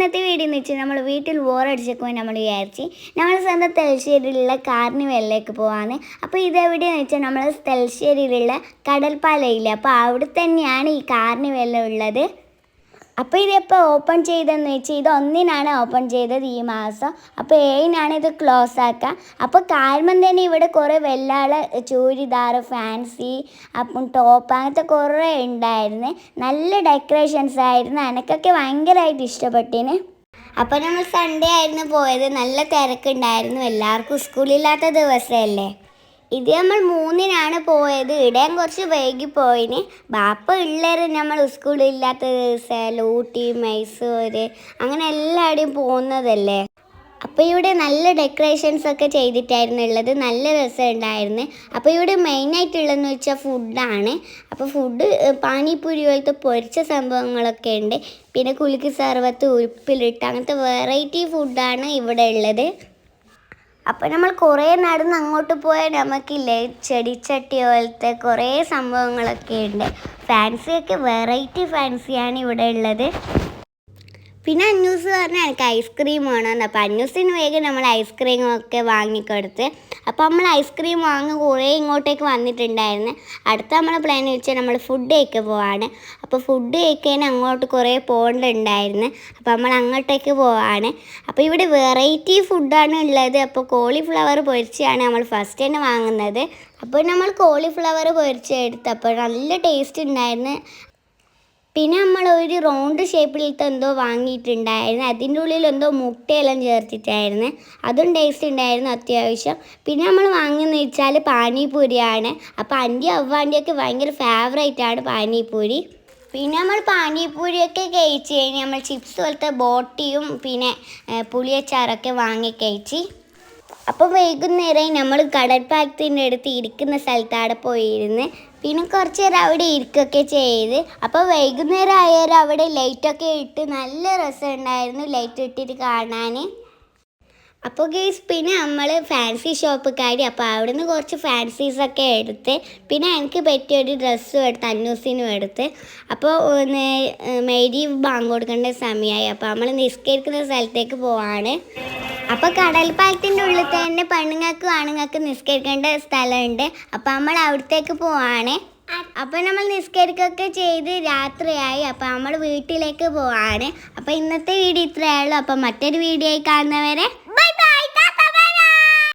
ഇന്നത്തെ വീഡിയോ എന്ന് വെച്ചാൽ നമ്മൾ വീട്ടിൽ ബോറടിച്ചപ്പോൾ നമ്മൾ വിചാരിച്ച് നമ്മൾ സ്വന്തം തെൽശ്ശേരിയിലുള്ള കാർണിവലിലേക്ക് പോകാമെന്ന് അപ്പോൾ ഇതെവിടെയെന്ന് വെച്ചാൽ നമ്മൾ തലശ്ശേരിയിലുള്ള കടൽപ്പാലയില്ല? അപ്പോൾ അവിടെ തന്നെയാണ് ഈ കാർണിവെല്ലാം ഉള്ളത്. അപ്പോൾ ഇതിപ്പോൾ ഓപ്പൺ ചെയ്തതെന്ന് വെച്ചാൽ ഇത് ഒന്നിനാണ് ഓപ്പൺ ചെയ്തത് ഈ മാസം. അപ്പോൾ ഏഴിനാണ് ഇത് ക്ലോസ് ആക്കുക അപ്പോൾ കാരണം തന്നെ ഇവിടെ കുറേ വെള്ളാള ചൂരിദാർ ഫാൻസി അപ്പം ടോപ്പ് അങ്ങനത്തെ കുറേ ഉണ്ടായിരുന്നു. നല്ല ഡെക്കറേഷൻസ് ആയിരുന്നു. എനിക്കൊക്കെ ഭയങ്കരമായിട്ട് ഇഷ്ടപ്പെട്ടിന്. അപ്പോൾ നമ്മൾ സൺഡേ ആയിരുന്നു പോയത്. നല്ല തിരക്കുണ്ടായിരുന്നു. എല്ലാവർക്കും സ്കൂളില്ലാത്ത ദിവസമല്ലേ ഇത് നമ്മൾ മൂന്നിനാണ് പോയത്. ഇടയും കുറച്ച് വൈകി പോയിന്. ബാപ്പ ഉള്ളേര് നമ്മൾ സ്കൂളില്ലാത്ത ദിവസം ഊട്ടി മൈസൂർ അങ്ങനെ എല്ലാവരുടെയും പോകുന്നതല്ലേ? അപ്പോൾ ഇവിടെ നല്ല ഡെക്കറേഷൻസ് ഒക്കെ ചെയ്തിട്ടായിരുന്നു ഉള്ളത്. നല്ല രസമുണ്ടായിരുന്നു അപ്പോൾ ഇവിടെ മെയിനായിട്ടുള്ളതെന്ന് വെച്ചാൽ ഫുഡാണ് അപ്പോൾ ഫുഡ് പാനിപ്പൂരി പോലത്തെ പൊരിച്ച സംഭവങ്ങളൊക്കെ ഉണ്ട്. പിന്നെ കുലുക്ക് സർവത്ത് ഉരുപ്പിലിട്ട് അങ്ങനത്തെ വെറൈറ്റി ഫുഡാണ് ഇവിടെ ഉള്ളത്. അപ്പോൾ നമ്മൾ കുറേ നടന്ന് അങ്ങോട്ട് പോയാൽ നമുക്കില്ലേ ചെടിച്ചട്ടി പോലത്തെ കുറേ സംഭവങ്ങളൊക്കെ ഉണ്ട്. ഫാൻസിയൊക്കെ വെറൈറ്റി ഫാൻസിയാണ് ഇവിടെ ഉള്ളത്. പിന്നെ അന്നൂസ് പറഞ്ഞാൽ എനിക്ക് ഐസ്ക്രീം വേണമെന്ന് അപ്പോൾ അന്നൂസിന് വേഗം നമ്മൾ ഐസ്ക്രീം ഒക്കെ വാങ്ങിക്കൊടുത്ത്. അപ്പോൾ നമ്മൾ ഐസ്ക്രീം വാങ്ങി കുറേ ഇങ്ങോട്ടേക്ക് വന്നിട്ടുണ്ടായിരുന്നു. അടുത്ത നമ്മൾ പ്ലാൻ വെച്ചാൽ നമ്മൾ ഫുഡ് കഴിക്കാൻ പോവാണ്. അപ്പോൾ ഫുഡ് കഴിക്കാൻ അങ്ങോട്ട് കുറേ പോകേണ്ടതുണ്ടായിരുന്നു. അപ്പോൾ നമ്മൾ അങ്ങോട്ടേക്ക് പോവാണ്. അപ്പോൾ ഇവിടെ വെറൈറ്റി ഫുഡാണ് ഉള്ളത്. അപ്പോൾ കോളിഫ്ലവർ പൊരിച്ചാണ് നമ്മൾ ഫസ്റ്റ് തന്നെ വാങ്ങുന്നത്. അപ്പോൾ നമ്മൾ കോളിഫ്ലവർ പൊരിച്ചെടുത്തപ്പോൾ നല്ല ടേസ്റ്റ് ഉണ്ടായിരുന്നു. പിന്നെ നമ്മൾ ഒരു റൗണ്ട് ഷേപ്പിലത്തെ എന്തോ വാങ്ങിയിട്ടുണ്ടായിരുന്നു. അതിന്റെ ഉള്ളിൽ എന്തോ മുട്ടയെല്ലാം ചേർത്തിട്ടായിരുന്നു. അതും ടേസ്റ്റ് ഉണ്ടായിരുന്നു അത്യാവശ്യം. പിന്നെ നമ്മൾ വാങ്ങിയെന്ന് വെച്ചാൽ പാനിപൂരിയാണ് അപ്പോൾ അന്റെ അവ്വാന്റെയൊക്കെ ഭയങ്കര ഫേവറേറ്റ് ആണ് പാനിപൂരി പിന്നെ നമ്മൾ പാനിപൂരിയൊക്കെ കഴിച്ച് കഴിഞ്ഞ് നമ്മൾ ചിപ്സ് പോലത്തെ ബോട്ടിയും പിന്നെ പുളിയച്ചാറൊക്കെ വാങ്ങി കഴിച്ച് അപ്പോൾ വൈകുന്നേരം നമ്മൾ കടൽപ്പാലത്തിന്റെ അടുത്ത് ഇരിക്കുന്ന സ്ഥലത്ത് അവിടെ പിന്നെ കുറച്ച് നേരം അവിടെ ഇരിക്കുകയൊക്കെ ചെയ്ത് അപ്പോൾ വൈകുന്നേരം ആയാലും അവിടെ ലൈറ്റൊക്കെ ഇട്ട് നല്ല രസമുണ്ടായിരുന്നു ലൈറ്റ് ഇട്ടിട്ട് കാണാൻ. അപ്പോൾ ഗേസ് പിന്നെ നമ്മൾ ഫാൻസി ഷോപ്പ് കയറി അപ്പോൾ അവിടെ നിന്ന് കുറച്ച് ഫാൻസീസൊക്കെ എടുത്ത് പിന്നെ എനിക്ക് പറ്റിയ ഒരു ഡ്രസ്സും എടുത്ത് അന്നൂസിനും എടുത്ത്. അപ്പോൾ ഒന്ന് മേരി ബാങ്ക് കൊടുക്കേണ്ട സമയമായി. അപ്പോൾ നമ്മൾ നിസ്കരിക്കുന്ന സ്ഥലത്തേക്ക് പോവാണ്. അപ്പോൾ പാലത്തിന്റെ ഉള്ളിൽ തന്നെ പെണ്ണുങ്ങൾക്കും ആണുങ്ങൾക്കും നിസ്കരിക്കേണ്ട സ്ഥലമുണ്ട്. അപ്പൊ നമ്മൾ അവിടത്തേക്ക് പോവാണ്. അപ്പൊ നമ്മൾ നിസ്കരിക്കൊക്കെ ചെയ്ത് രാത്രിയായി. അപ്പൊ നമ്മൾ വീട്ടിലേക്ക് പോവാണ്. അപ്പൊ ഇന്നത്തെ വീഡിയോ ഇത്രയേ ഉള്ളൂ. അപ്പൊ മറ്റൊരു വീഡിയോ ആയി കാണുന്നവരെ